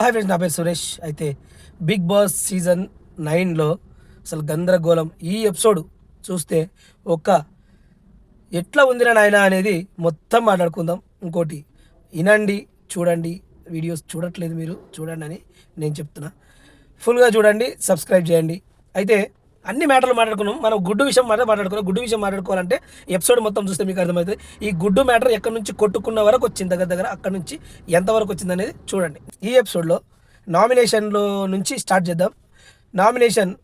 Hi friends నా పేరు సురేష్. అయితే బిగ్ బాస్ సీజన్ నైన్లో అసలు గందరగోళం ఈ ఎపిసోడ్ చూస్తే ఒక ఎట్లా ఉందిరా నాయన అనేది మొత్తం మాట్లాడుకుందాం. ఇంకోటి వినండి చూడండి వీడియోస్ చూడట్లేదు మీరు చూడండి అని నేను చెప్తున్నా. ఫుల్గా చూడండి సబ్స్క్రైబ్ చేయండి. అయితే అన్ని మ్యాటర్లు మాట్లాడుకున్నాం. మనం గుడ్డు విషయం మాట మాట్లాడుకున్నాం. గుడ్డు విషయం మాట్లాడుకోవాలంటే ఎపిసోడ్ మొత్తం చూస్తే మీకు అర్థమవుతుంది. ఈ గుడ్డు మ్యాటర్ ఎక్కడి నుంచి కొట్టుకున్న వరకు వచ్చింది దగ్గర దగ్గర అక్కడ నుంచి ఎంతవరకు వచ్చింది అనేది చూడండి. ఈ ఎపిసోడ్లో నామినేషన్లో నుంచి స్టార్ట్ చేద్దాం. నామినేషన్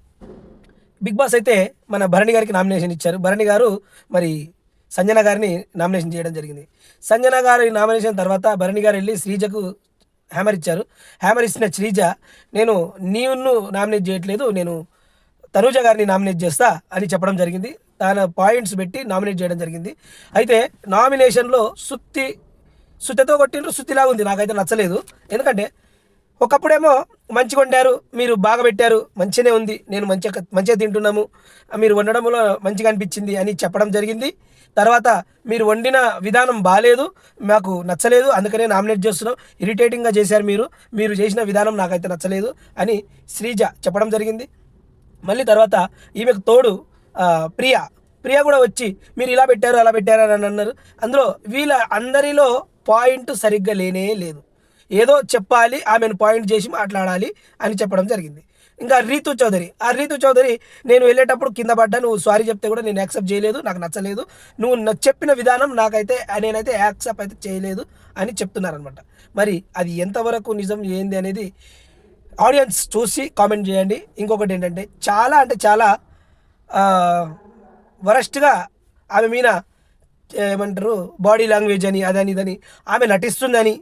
బిగ్ బాస్ అయితే మన భరణి గారికి నామినేషన్ ఇచ్చారు. భరణి గారు మరి సంజన గారిని నామినేషన్ చేయడం జరిగింది. సంజన గారి నామినేషన్ తర్వాత భరణి గారు వెళ్ళి శ్రీజకు హ్యామర్ ఇచ్చారు. హ్యామర్ ఇచ్చిన శ్రీజ నేను నీవును నామినేట్ చేయట్లేదు. నేను తనూజ గారిని నామినేట్ చేస్తా అని చెప్పడం జరిగింది. తన పాయింట్స్ పెట్టి నామినేట్ చేయడం జరిగింది. అయితే నామినేషన్లో సుత్తి సుత్తితో కొట్టిండ్రు సుత్తిలాగా ఉంది. నాకైతే నచ్చలేదు. ఎందుకంటే ఒకప్పుడేమో మంచిగా వండారు మీరు బాగా పెట్టారు మంచిగానే ఉంది నేను మంచిగా మంచిగా తింటున్నాము మీరు వండడంలో మంచిగా అనిపించింది అని చెప్పడం జరిగింది. తర్వాత మీరు వండిన విధానం బాగాలేదు మాకు నచ్చలేదు అందుకనే నామినేట్ చేస్తున్నాం. ఇరిటేటింగ్గా చేశారు మీరు మీరు చేసిన విధానం నాకైతే నచ్చలేదు అని శ్రీజ చెప్పడం జరిగింది. మళ్ళీ తర్వాత ఈమెకు తోడు ప్రియా. ప్రియా కూడా వచ్చి మీరు ఇలా పెట్టారు అలా పెట్టారు అని అన్నారు. అందులో వీళ్ళ అందరిలో పాయింట్ సరిగ్గా లేనే లేదు. ఏదో చెప్పాలి ఆమెను పాయింట్ చేసి మాట్లాడాలి అని చెప్పడం జరిగింది. ఇంకా రీతు చౌదరి. ఆ రీతు చౌదరి నేను వెళ్ళేటప్పుడు కింద పడ్డా నువ్వు సారీ చెప్తే కూడా నేను యాక్సెప్ట్ చేయలేదు నాకు నచ్చలేదు. నువ్వు చెప్పిన విధానం నాకైతే నేనైతే యాక్సెప్ట్ అయితే చేయలేదు అని చెప్తున్నారనమాట మరి అది ఎంతవరకు నిజం ఏంది అనేది ఆడియన్స్ చూసి కామెంట్ చేయండి. ఇంకొకటి ఏంటంటే చాలా అంటే చాలా వరస్ట్గా ఆమె మీద ఏమంటారు బాడీ లాంగ్వేజ్ అని అదని ఇదని ఆమె నటిస్తుందని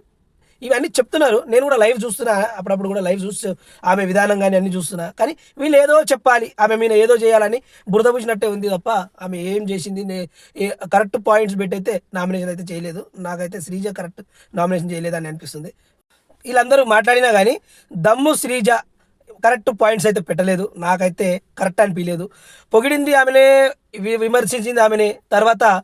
ఇవన్నీ చెప్తున్నారు. నేను కూడా లైవ్ చూస్తున్నా అప్పుడప్పుడు కూడా లైవ్ చూస్తూ ఆమె విధానం కానీ అన్ని చూస్తున్నా. కానీ వీళ్ళు ఏదో చెప్పాలి ఆమె మీద ఏదో చేయాలని బురద పూసినట్టే ఉంది తప్ప ఆమె ఏం చేసింది నే- ఏ- కరెక్ట్ పాయింట్స్ పెట్టి అయితే నామినేషన్ అయితే చేయలేదు. నాకైతే శ్రీజ కరెక్ట్ నామినేషన్ చేయలేదు అని అనిపిస్తుంది. వీళ్ళందరూ మాట్లాడినా కానీ దమ్ము శ్రీజ కరెక్ట్ పాయింట్స్ అయితే పెట్టలేదు. నాకైతే కరెక్ట్ అనిపించలేదు పొగిడింది ఆమెనే వి- విమర్శించింది ఆమెనే. తర్వాత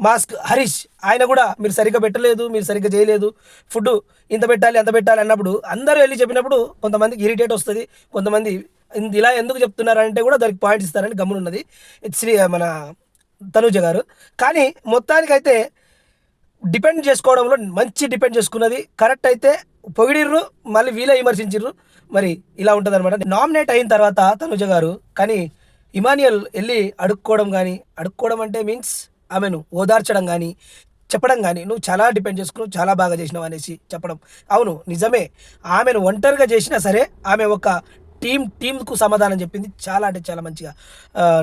మాస్క్ హరీష్ ఆయన కూడా మీరు సరిగ్గా పెట్టలేదు మీరు సరిగ్గా చేయలేదు. ఫుడ్ ఇంత పెట్టాలి అంత పెట్టాలి అన్నప్పుడు అందరూ వెళ్ళి చెప్పినప్పుడు కొంతమందికి ఇరిటేట్ వస్తుంది. కొంతమంది ఇలా ఎందుకు చెప్తున్నారంటే కూడా దానికి పాయింట్స్ ఇస్తారని గమ్మునున్నది శ్రీ మన తనూజ గారు. కానీ మొత్తానికైతే డిపెండ్ చేసుకోవడంలో మంచి డిపెండ్ చేసుకున్నది. కరెక్ట్ అయితే పొగిడిర్రు మళ్ళీ వీలే విమర్శించిర్రు. మరి ఇలా ఉంటుంది అనమాట నామినేట్ అయిన తర్వాత తనుజ గారు కానీ ఇమానియల్ వెళ్ళి అడుక్కోవడం కానీ అడుక్కోవడం అంటే మీన్స్ ఆమెను ఓదార్చడం కానీ చెప్పడం కానీ నువ్వు చాలా డిపెండ్ చేసుకున్నావు చాలా బాగా చేసినావు అనేసి చెప్పడం. అవును నిజమే. ఆమెను ఒంటరిగా చేసినా సరే ఆమె ఒక టీం టీంకు సమాధానం చెప్పింది. చాలా అంటే చాలా మంచిగా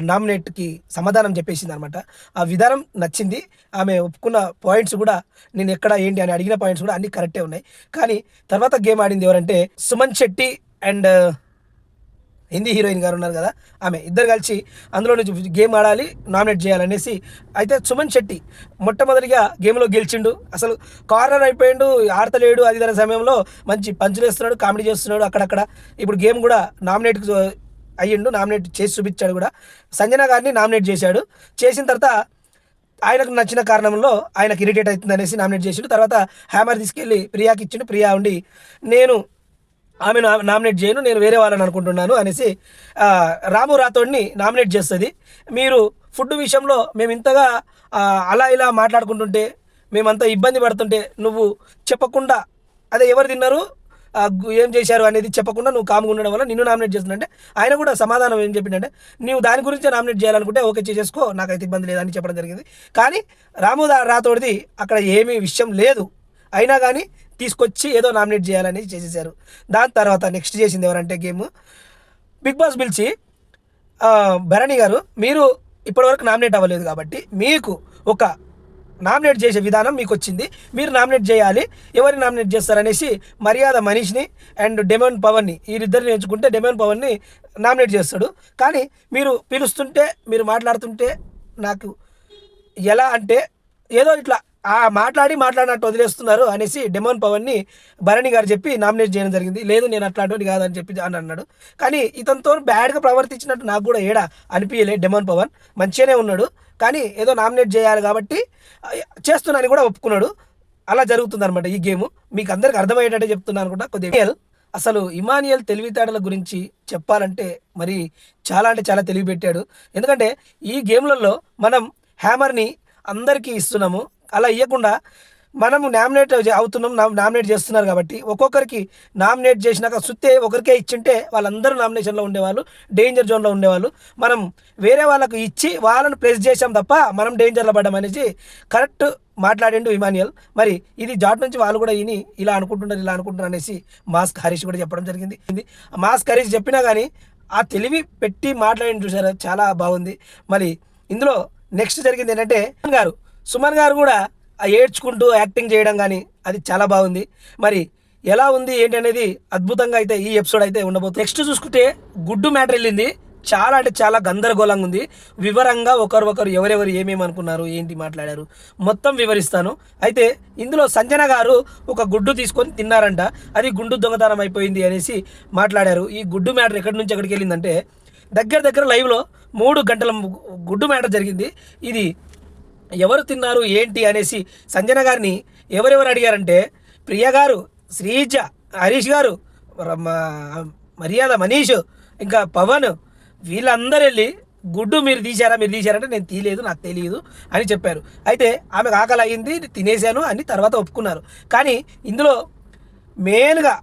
నామినేట్కి సమాధానం చెప్పేసింది అనమాట ఆ విధానం నచ్చింది. ఆమె ఒప్పుకున్న పాయింట్స్ కూడా నేను ఎక్కడ ఏంటి అని అడిగిన పాయింట్స్ కూడా అన్ని కరెక్టే ఉన్నాయి. కానీ తర్వాత గేమ్ ఆడింది ఎవరంటే సుమన్ శెట్టి అండ్ హిందీ హీరోయిన్ గారు ఉన్నారు కదా ఆమె ఇద్దరు కలిసి అందులో చూపి గేమ్ ఆడాలి నామినేట్ చేయాలనేసి అయితే సుమన్ శెట్టి మొట్టమొదటిగా గేమ్లో గెలిచిండు. అసలు కార్నర్ అయిపోయిండు ఆడతలేడు అది దాని సమయంలో మంచి పంచులేస్తున్నాడు కామెడీ చేస్తున్నాడు అక్కడక్కడ. ఇప్పుడు గేమ్ కూడా నామినేట్ అయ్యిండు నామినేట్ చేసి చూపించాడు కూడా. సంజన గారిని నామినేట్ చేశాడు. చేసిన తర్వాత ఆయనకు నచ్చిన కారణంలో ఆయనకు ఇరిటేట్ అవుతుంది అనేసి నామినేట్ చేసిండు. తర్వాత హ్యామర్ తీసుకెళ్ళి ప్రియాకి ఇచ్చిండు ప్రియా ఉండి నేను ఆమె నామినేట్ చేయను నేను వేరే వాళ్ళని అనుకుంటున్నాను అనేసి రాము రాథోడ్ని నామినేట్ చేస్తుంది. మీరు ఫుడ్ విషయంలో మేము ఇంతగా అలా ఇలా మాట్లాడుకుంటుంటే మేమంతా ఇబ్బంది పడుతుంటే నువ్వు చెప్పకుండా అదే ఎవరు తిన్నారు ఏం చేశారు అనేది చెప్పకుండా నువ్వు కామ్గా ఉండడం వల్ల నిన్ను నామినేట్ చేస్తుందంటే ఆయన కూడా సమాధానం ఏం చెప్పిందంటే నీవు దాని గురించే నామినేట్ చేయాలనుకుంటే ఓకే చేసేసుకో నాకైతే ఇబ్బంది లేదని చెప్పడం జరిగింది. కానీ రాము దా- అక్కడ ఏమీ విషయం లేదు. అయినా కానీ తీసుకొచ్చి ఏదో నామినేట్ చేయాలని చేసేసారు. దాని తర్వాత నెక్స్ట్ చేసింది ఎవరంటే గేమ్. బిగ్ బాస్ పిలిచి భరణి గారు మీరు ఇప్పటివరకు నామినేట్ అవ్వలేదు కాబట్టి మీకు ఒక నామినేట్ చేసే విధానం మీకు వచ్చింది మీరు నామినేట్ చేయాలి. ఎవరిని నామినేట్ చేస్తారనేసి మర్యాద మనీష్ని అండ్ డెమోన్ పవన్ని వీరిద్దరిని ఎంచుకుంటే డెమోన్ పవన్ని నామినేట్ చేస్తాడు. కానీ మీరు పిలుస్తుంటే మీరు మాట్లాడుతుంటే నాకు ఎలా అంటే ఏదో ఇట్లా ఆ మాట్లాడి మాట్లాడినట్టు వదిలేస్తున్నారు అనేసి డెమోన్ పవన్ని భరణి గారు చెప్పి నామినేట్ చేయడం జరిగింది. లేదు నేను అట్లాంటివాడిని కాదని చెప్పి అని అన్నాడు. కానీ ఇతనితో బ్యాడ్గా ప్రవర్తించినట్టు నాకు కూడా ఏడా అనిపించలే డెమోన్ పవన్. మంచిగానే ఉన్నాడు. కానీ ఏదో నామినేట్ చేయాలి కాబట్టి చేస్తున్నానని కూడా ఒప్పుకున్నాడు. అలా జరుగుతుందన్నమాట ఈ గేమ్. మీకు అందరికి అర్థమయ్యేటట్టే చెప్తున్నాను కూడా కొద్దిగా అసలు ఇమానియల్ తెలివితేటల గురించి చెప్పాలంటే మరి చాలా అంటే చాలా తెలివి పెట్టాడు ఎందుకంటే ఈ గేమ్లలో మనం హ్యామర్ని అందరికీ ఇస్తున్నాము. అలా ఇవ్వకుండా మనము నామినేట్ అవుతున్నాం నా- నామినేట్ చేస్తున్నారు కాబట్టి ఒక్కొక్కరికి నామినేట్ చేసినాక సుత్తే ఒకరికే ఇచ్చింటే వాళ్ళందరూ నామినేషన్లో ఉండేవాళ్ళు డేంజర్ జోన్లో ఉండేవాళ్ళు. మనం వేరే వాళ్ళకు ఇచ్చి వాళ్ళని ప్లేస్ చేసాం తప్ప మనం డేంజర్లో పడ్డాం అనేసి కరెక్ట్ మాట్లాడిండు ఇమానియల్ మరి ఇది జాట్ నుంచి వాళ్ళు కూడా విని ఇలా అనుకుంటున్నారు ఇలా అనుకుంటున్నారు అనేసి మాస్క్ హరీష్ కూడా చెప్పడం జరిగింది. ఇది మాస్క్ హరీష్ చెప్పినా కానీ ఆ తెలివి పెట్టి మాట్లాడిన చూసారు చాలా బాగుంది. మరి ఇందులో నెక్స్ట్ జరిగింది ఏంటంటే గారు సుమన్ గారు కూడా ఆ ఏడ్చుకుంటూ యాక్టింగ్ చేయడం కానీ అది చాలా బాగుంది. మరి ఎలా ఉంది ఏంటి అనేది అద్భుతంగా అయితే ఈ ఎపిసోడ్ అయితే ఉండబోతుంది నెక్స్ట్ చూసుకుంటే గుడ్డు మ్యాటర్ వెళ్ళింది. చాలా అంటే చాలా గందరగోళంగా ఉంది. వివరంగా ఒకరు ఒకరు ఎవరెవరు ఏమేమి అనుకున్నారు ఏంటి మాట్లాడారు మొత్తం వివరిస్తాను. అయితే ఇందులో సంజన గారు ఒక గుడ్డు తీసుకొని తిన్నారంట. అది గుండు దొంగతనం అయిపోయింది అనేసి మాట్లాడారు. ఈ గుడ్డు మ్యాటర్ ఎక్కడి నుంచి ఎక్కడికి వెళ్ళిందంటే దగ్గర దగ్గర లైవ్లో మూడు గంటల గుడ్డు మ్యాటర్ జరిగింది. ఇది ఎవరు తిన్నారు ఏంటి అనేసి సంజన గారిని ఎవరెవరు అడిగారంటే ప్రియ గారు శ్రీజ హరీష్ గారు మర్యాద మనీష్ ఇంకా పవన్ వీళ్ళందరూ వెళ్ళి గుడ్డు మీరు తీశారా మీరు తీశారంటే నేను తీయలేదు నాకు తెలియదు అని చెప్పారు. అయితే ఆమెకు ఆకలి అయింది తినేశాను అని తర్వాత ఒప్పుకున్నారు. కానీ ఇందులో మెయిన్గా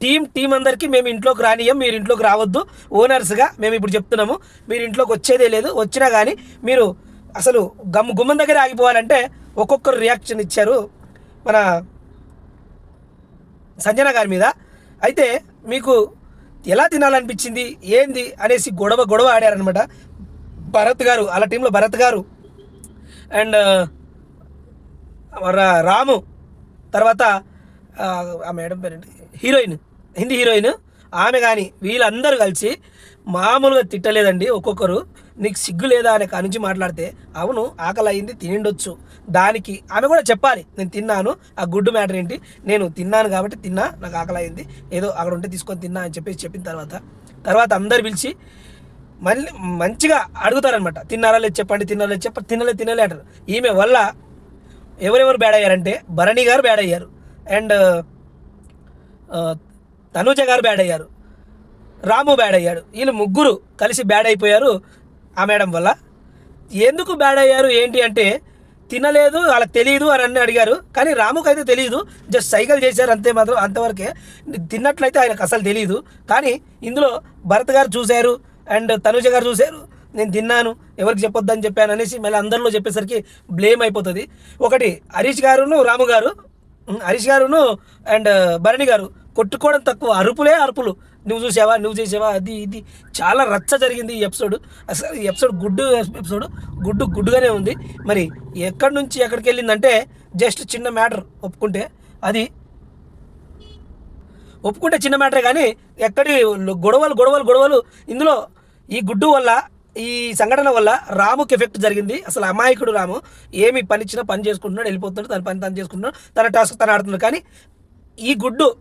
టీం టీం అందరికీ మేము ఇంట్లోకి రానియం మీరు ఇంట్లోకి రావద్దు. ఓనర్స్గా మేము ఇప్పుడు చెప్తున్నాము మీరు ఇంట్లోకి వచ్చేదే లేదు వచ్చినా కానీ మీరు అసలు గమ్ గుమ్మం దగ్గర ఆగిపోవాలంటే ఒక్కొక్కరు రియాక్షన్ ఇచ్చారు మన సంజన గారి మీద. అయితే మీకు ఎలా తినాలనిపించింది? ఏంది? అనేసి గొడవ గొడవ ఆడారనమాట భరత్ గారు అలా టీంలో భరత్ గారు. అండ్ రా- రాము తర్వాత ఆ, ఆ మేడం పేరేంటి? హీరోయిన్ హిందీ హీరోయిన్ ఆమె కానీ వీళ్ళందరూ కలిసి మామూలుగా తిట్టలేదండి ఒక్కొక్కరు. నీకు సిగ్గు లేదా అనే కానుంచి మాట్లాడితే అవును ఆకలి అయింది తినిండొచ్చు. దానికి ఆమె కూడా చెప్పాలి నేను తిన్నాను ఆ గుడ్డు మ్యాటర్ ఏంటి? నేను తిన్నాను కాబట్టి తిన్నా నాకు ఆకలి అయింది ఏదో అక్కడ ఉంటే తీసుకొని తిన్నా అని చెప్పేసి చెప్పిన తర్వాత తర్వాత అందరు పిలిచి మళ్ళీ మంచిగా అడుగుతారనమాట తిన్నారా లేదు చెప్పండి తిన్నారా లేదు చెప్పండి తినలే తినలే అంటారు. ఈమె వల్ల ఎవరెవరు బ్యాడ్ అయ్యారంటే భరణి గారు బ్యాడ్ అయ్యారు. అండ్ తనూజ గారు బ్యాడ్ అయ్యారు. రాము బ్యాడ్ అయ్యాడు. వీళ్ళు ముగ్గురు కలిసి బ్యాడ్ అయిపోయారు. ఆ మేడం వల్ల. ఎందుకు బ్యాడ్ అయ్యారు? ఏంటి అంటే తినలేదు వాళ్ళకి తెలియదు అని అన్ని అడిగారు. కానీ రాముకు అయితే తెలియదు జస్ట్ సైకిల్ చేశారు అంతే మాత్రం అంతవరకే. తిన్నట్లయితే ఆయనకు అసలు తెలియదు కానీ ఇందులో భరత్ గారు చూశారు అండ్ తనుజ గారు చూశారు. నేను తిన్నాను ఎవరికి చెప్పొద్దని చెప్పాను అనేసి మళ్ళీ అందరిలో చెప్పేసరికి బ్లేమ్ అయిపోతుంది. ఒకటి హరీష్ గారును రాము గారు హరీష్ గారును అండ్ భరణి గారు కొట్టుకోవడం తక్కువ. అరుపులే అరుపులు. నువ్వు చూసావా? నువ్వు చేసావా? అది ఇది. చాలా రచ్చ జరిగింది ఈ ఎపిసోడ్. అసలు ఈ ఎపిసోడ్ గుడ్డు ఎపిసోడ్. గుడ్డు గుడ్డుగానే ఉంది. మరి ఎక్కడి నుంచి ఎక్కడికి వెళ్ళిందంటే జస్ట్ చిన్న మ్యాటర్ ఒప్పుకుంటే. అది ఒప్పుకుంటే చిన్న మ్యాటరే కానీ ఎక్కడి గొడవలు గొడవలు గొడవలు. ఇందులో ఈ గుడ్డు వల్ల ఈ సంఘటన వల్ల రాముకి ఎఫెక్ట్ జరిగింది. అసలు అమాయకుడు రాము. ఏమి పని ఇచ్చినా పని చేసుకుంటున్నాడు వెళ్ళిపోతున్నాడు తన పని తను చేసుకుంటున్నాడు తన టాస్క్ తను ఆడుతున్నాడు. కానీ ఈ గుడ్డు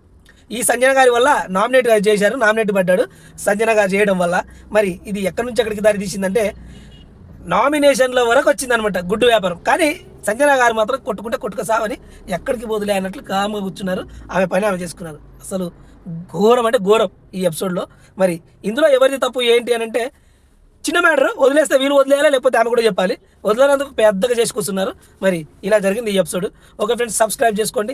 ఈ సంజన గారి వల్ల నామినేట్ చేశారు నామినేట్ పడ్డాడు సంజన గారు చేయడం వల్ల. మరి ఇది ఎక్కడి నుంచి ఎక్కడికి దారి తీసిందంటే నామినేషన్ల వరకు వచ్చిందనమాట గుడ్డు వ్యాపారం. కానీ సంజన గారు మాత్రం కొట్టుకుంటే కొట్టుకసావని ఎక్కడికి పోదులే అన్నట్లు కామ్గా కూర్చున్నారు. ఆమె పని ఆమె చేసుకున్నారు. అసలు ఘోరం అంటే ఘోరం ఈ ఎపిసోడ్లో మరి ఇందులో ఎవరిది తప్పు ఏంటి అని అంటే చిన్న మ్యాటర్ వదిలేస్తే వీళ్ళు వదిలేయాలా? లేకపోతే ఆమె కూడా చెప్పాలి. వదిలేనందుకు పెద్దగా చేసుకొస్తున్నారు మరి ఇలా జరిగింది ఈ ఎపిసోడ్ ఓకే ఫ్రెండ్స్ సబ్స్క్రైబ్ చేసుకోండి.